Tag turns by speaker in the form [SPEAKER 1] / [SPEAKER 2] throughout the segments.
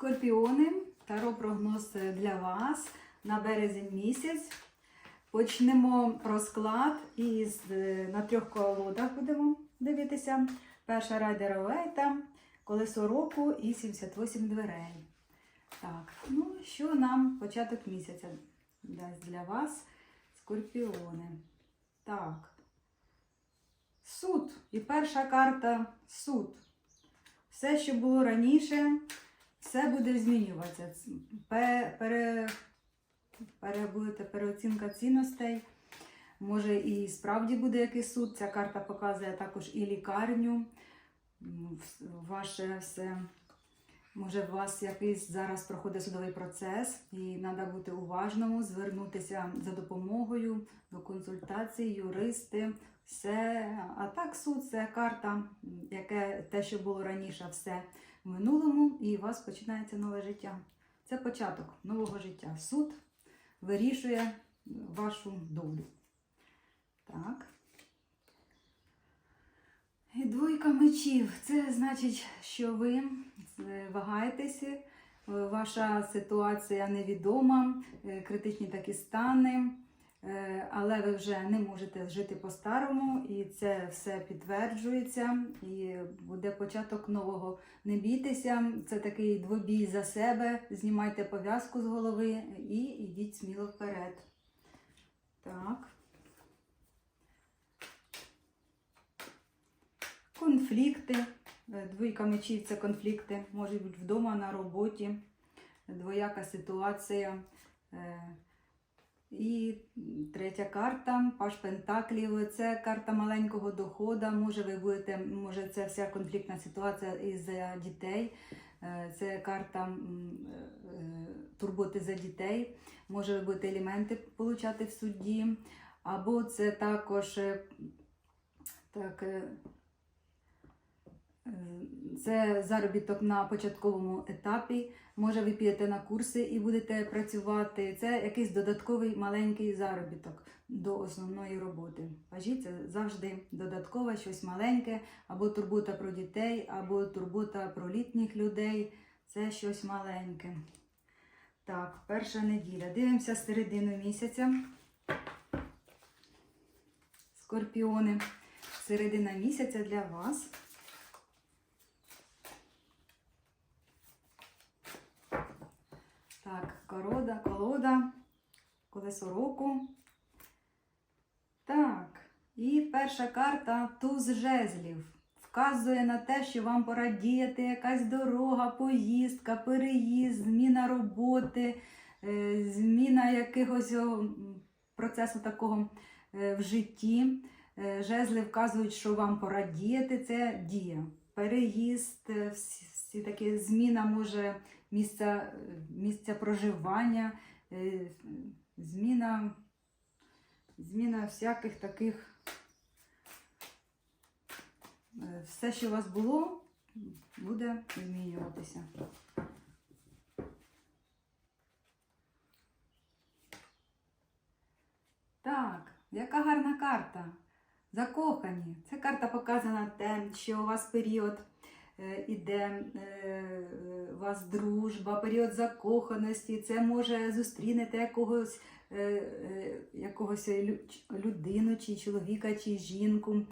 [SPEAKER 1] Скорпіони, таро прогноз для вас на березень місяць. Почнемо розклад із е, на трьох колодах будемо дивитися. Перша райдера Вейта, колесо року і 78 дверей. Так, ну що нам початок місяця дасть для вас, скорпіони? Так. Суд. І перша карта суд. Все, що було раніше, все буде змінюватися. Пере, пере, будете переоцінка цінностей. Може, і справді буде якийсь суд. Ця карта показує також і лікарню. Ваше все. Може, у вас якийсь зараз проходить судовий процес, і треба бути уважному, звернутися за допомогою до консультації, юристи, все. А так суд це карта, яке те, що було раніше, все в минулому, і у вас починається нове життя. Це початок нового життя. Суд вирішує вашу долю. Так. І двойка мечів. Це значить, що ви вагаєтеся, е, ваша ситуація невідома, е, критичні такі стани, е, але ви вже не можете жити по-старому, і це все підтверджується. І буде початок нового. Не бійтеся, це такий двобій за себе. Знімайте пов'язку з голови і йдіть сміло вперед. Так. Конфлікти. Е, Двійка мечів це конфлікти. Можуть бути вдома, на роботі, двояка ситуація. І третя карта, Паш Пентаклів. Це карта маленького доходу. Може, ви будете, може, це вся конфліктна ситуація із дітей. Е, Це карта е, турботи за дітей. Може, ви будете елементи получати в суді. Або це також е, так, Це заробіток на початковому етапі. Може, ви підете на курси і будете працювати. Це якийсь додатковий маленький заробіток до основної роботи. Пажі це завжди додаткове щось маленьке, або турбота про дітей, або турбота про літніх людей. Це щось маленьке. Так, перша неділя. Дивимося середину місяця. Скорпіони. Середина місяця для вас. Так, корода, колода, колесо року. Так, і перша карта туз жезлів. Вказує на те, що вам пора діяти якась дорога, поїздка, переїзд, зміна роботи, е, зміна якогось процесу такого е, в житті. Е, Жезли вказують, що вам пора діяти. Це дія. Переїзд, е, всі, такі зміна може місця, е, місця проживання, е, зміна, зміна всяких таких. Все, що у вас було, буде змінюватися. Так, яка гарна карта. Закохані. Ця карта показує на те, що у вас період е, іде, е, у вас дружба, період закоханості. Це може зустрінете якогось, е, е, якогось людину, чи чоловіка, чи жінку.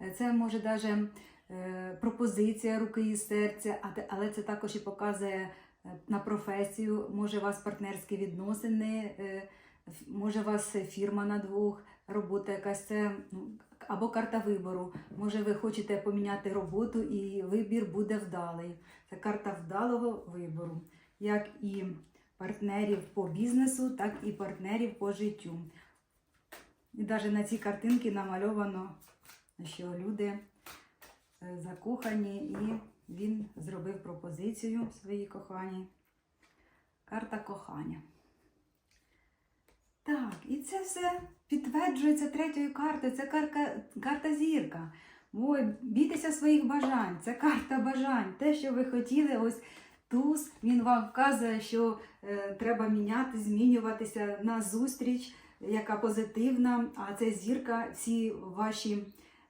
[SPEAKER 1] Е, Це може навіть пропозиція руки і серця, але це також і показує е, на професію, може у вас партнерські відносини, е, може у вас фірма на двох, робота якась це ну, або карта вибору. Може, ви хочете поміняти роботу і вибір буде вдалий. Це карта вдалого вибору, як і партнерів по бізнесу, так і партнерів по життю. І навіть на цій картинці намальовано, що люди е, закохані, і він зробив пропозицію своїй коханій. Карта кохання. Це все підтверджується третьою картою. Це карта, карта зірка. Ой, бійтеся своїх бажань. Це карта бажань. Те, що ви хотіли, ось туз, він вам вказує, що е, треба міняти, змінюватися на зустріч, яка позитивна. А це зірка, всі ваші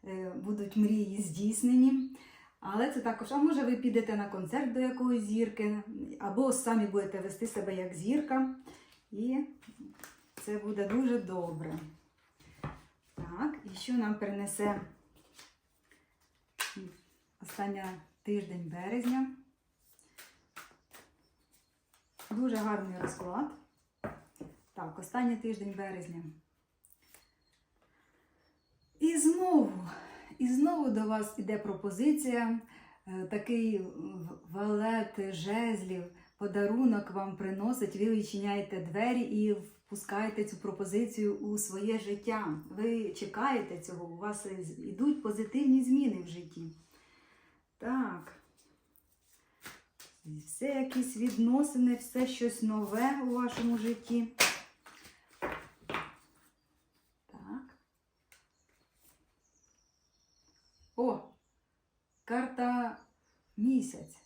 [SPEAKER 1] е, будуть мрії здійснені. Але це також, а може ви підете на концерт до якоїсь зірки, або самі будете вести себе як зірка, і це буде дуже добре. Так, і що нам принесе остання тиждень березня? Дуже гарний розклад. Так, останній тиждень березня. І знову, і знову до вас іде пропозиція, е, такий валет жезлів, подарунок вам приносить, ви відчиняєте двері і впускаєте цю пропозицію у своє життя. Ви чекаєте цього, у вас ідуть позитивні зміни в житті. Так. Все якісь відносини, все щось нове у вашому житті. Так. О, карта місяць.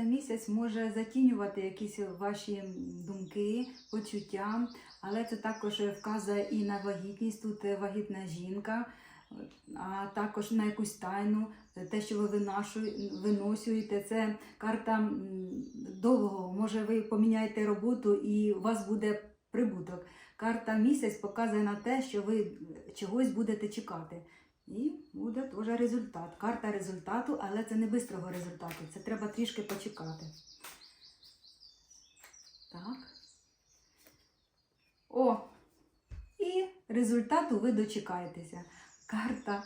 [SPEAKER 1] Карта місяць може затінювати якісь ваші думки, почуття, але це також вказує і на вагітність. Тут вагітна жінка, а також на якусь тайну, те, що ви виносюєте. Це карта довгого. Може, ви поміняєте роботу і у вас буде прибуток. Карта місяць показує на те, що ви чогось будете чекати. І буде теж результат. Карта результату, але це не бистрого результату. Це треба трішки почекати. Так. О! І результату ви дочекаєтеся. Карта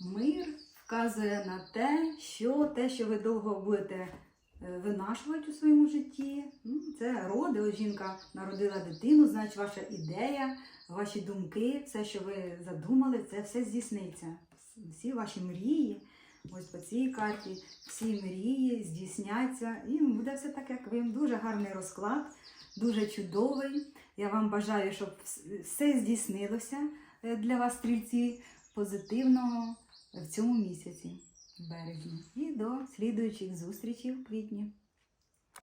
[SPEAKER 1] мир вказує на те, що те, що ви довго будете е, винашувати у своєму житті. Ну, Це роди, ось жінка народила дитину, значить ваша ідея, ваші думки, все, що ви задумали, це все здійсниться. Всі ваші мрії, ось по цій карті, всі мрії здійсняться, і буде все так, як ви. Дуже гарний розклад, дуже чудовий. Я вам бажаю, щоб все здійснилося е, для вас, стрільці, позитивного в цьому місяці, березні. І до слідуючих зустрічей в квітні.